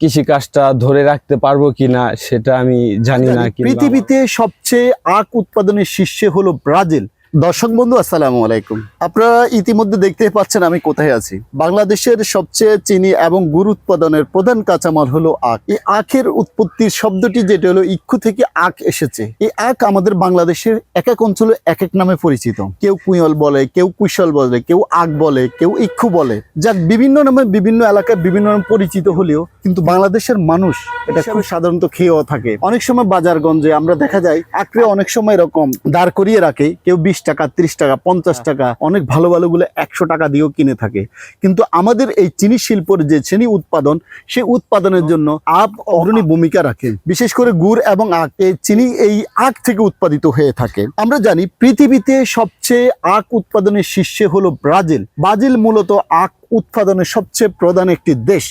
কৃষি কাজটা ধরে রাখতে পারব কিনা সেটা আমি জানি না কিংবা পৃথিবীতে সবচেয়ে আখ উৎপাদনের শীর্ষে হলো ব্রাজিল। দর্শক বন্ধু, আসসালামু আলাইকুম। আপনারা ইতিমধ্যে দেখতে পাচ্ছেন আমি কোথায় আছি। বাংলাদেশের সবচেয়ে চিনি এবং গুড় উৎপাদনের প্রধান কাঁচামাল হলো আখ। এই আখের উৎপত্তির শব্দটি যেটা হলো ইক্ষু থেকে আখ এসেছে। এই আখ আমাদের বাংলাদেশের এক এক অঞ্চলে এক এক নামে পরিচিত। কেউ কুইয়ল বলে, কেউ কুশল বলে, কেউ আখ বলে, কেউ ইক্ষু বলে। যাক, বিভিন্ন নামে বিভিন্ন এলাকায় বিভিন্ন নামে পরিচিত হলেও কিন্তু বাংলাদেশের মানুষ এটা খুব সাধারণত খেয়েও থাকে। অনেক সময় বাজারগঞ্জে আমরা দেখা যায়, আখরে অনেক সময় এরকম দাঁড় করিয়ে রাখে, কেউ বিশ টাকা ত্রিশ টাকা পঞ্চাশ টাকা অনেক ভালো ভালো গুলো একশো টাকা দিয়েও কিনে থাকে। কিন্তু আমাদের এই চিনি শিল্পের যে চিনি উৎপাদন সেই উৎপাদনের জন্য আপ অগ্রণী ভূমিকা রাখে। বিশেষ করে গুড় এবং আখ এই চিনি এই আখ থেকে উৎপাদিত হয়ে থাকে। আমরা জানি পৃথিবীতে সবচেয়ে আখ উৎপাদনের শীর্ষে হলো ব্রাজিল। ব্রাজিল মূলত আখ উৎপাদনের সবচেয়ে প্রধান একটি দেশ।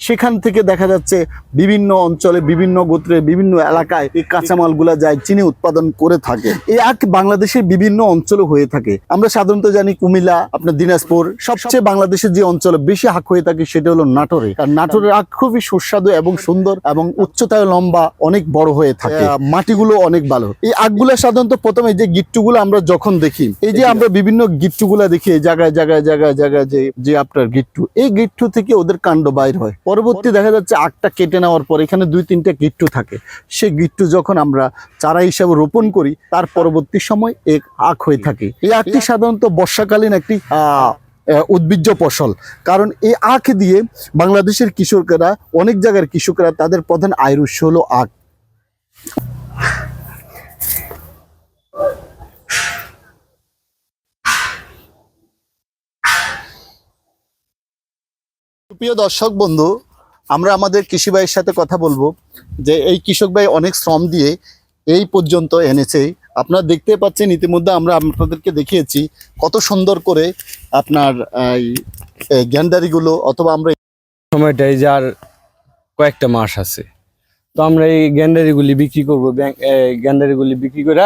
সেখান থেকে দেখা যাচ্ছে বিভিন্ন অঞ্চলে বিভিন্ন গোত্রে বিভিন্ন এলাকায় এই কাঁচামালগুলা যায় চিনি উৎপাদন করে থাকে। এই আখ বাংলাদেশের বিভিন্ন অঞ্চলে হয়ে থাকে। আমরা সাধারণত জানি কুমিল্লা আপনার দিনাজপুর সবচেয়ে বাংলাদেশের যে অঞ্চলে বেশি আখ হয়ে থাকে সেটা হলো নাটোরে। আর নাটোরের আখ খুবই সুস্বাদু এবং সুন্দর এবং উচ্চতায় লম্বা অনেক বড় হয়ে থাকে। মাটিগুলো অনেক ভালো। এই আখগুলা সাধারণত প্রথমে যে গিট্টুগুলো আমরা যখন দেখি এই যে আমরা বিভিন্ন গিট্টুগুলা দেখি জায়গায় জায়গায় জায়গায় জায়গায় যে যে আপনার গিট্টু এই গিট্টু থেকে ওদের কাণ্ড বাইর হয়। পরবর্তী দেখা যাচ্ছে আটটা কেটে নেওয়ার পর এখানে দুই তিনটা গিট্টু থাকে। সে গিট্টু যখন আমরা চারা হিসাবে রোপণ করি তার পরবর্তী সময় এক আখ হয়ে থাকে। এই আখটি সাধারণত বর্ষাকালীন একটি উদ্ভিজ্জ ফসল। কারণ এই আখ দিয়ে বাংলাদেশের কৃষকেরা অনেক জায়গার কৃষকরা তাদের প্রধান আয়ের উৎস হলো আখ। প্রিয় দর্শক বন্ধু আমরা আমাদের কৃষি ভাইয়ের সাথে কথা বলব যে এই কৃষক ভাই অনেক শ্রম দিয়ে এই পর্যন্ত এনেছে। আপনারা দেখতে পাচ্ছেন ইতিমধ্যে আমরা আপনাদেরকে দেখিয়েছি কত সুন্দর করে আপনার গ্যান্ডারিগুলো অথবা আমরা সময়টাই যার কয়েকটা মাস আছে। তো আমরা এই গ্যান্ডারিগুলি বিক্রি করব গ্যান্ডারিগুলি বিক্রি করে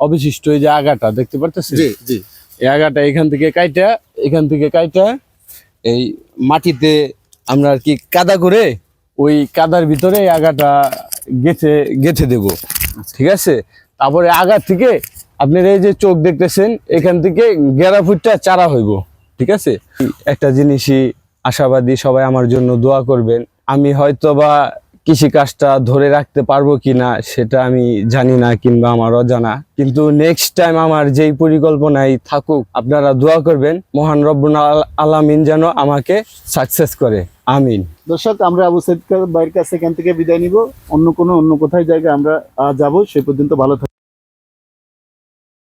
অবশিষ্ট এই যে আগাটা দেখতে পারতেছি জি জি। এই আগাটা এখান থেকে কাইটা এখান থেকে কাইটা এই মাটিতে আমরা আর কি কাদা করে ওই কাদার ভিতরে আগাটা গেছে গেছে দেব। ঠিক আছে? তারপরে আগা থেকে আপনার এই যে চোখ দেখতেছেন, এখান থেকে গেরা ফুটটা চারা হইব। ঠিক আছে? একটা জিনিসই আশাবাদী সবাই আমার জন্য দোয়া করবেন। আমি হয়তো বা কৃষি কাজটা ধরে রাখতে পারব কি না সেটা আমি জানি না কিংবা আমার অজানা কিন্তু নেক্সট টাইম আমার যেই পরিকল্পনাই থাকুক, আপনারা দোয়া করবেন, মহান রব্বুল আল- আলামিন যেন আমাকে সাকসেস করে। আমিন। দর্শক, আমরা আবু সৈদ ভাইয়ের কাছে এখান থেকে বিদায় নিব। অন্য কোনো, অন্য কোথায় জায়গায় আমরা যাব, সে পর্যন্ত ভালো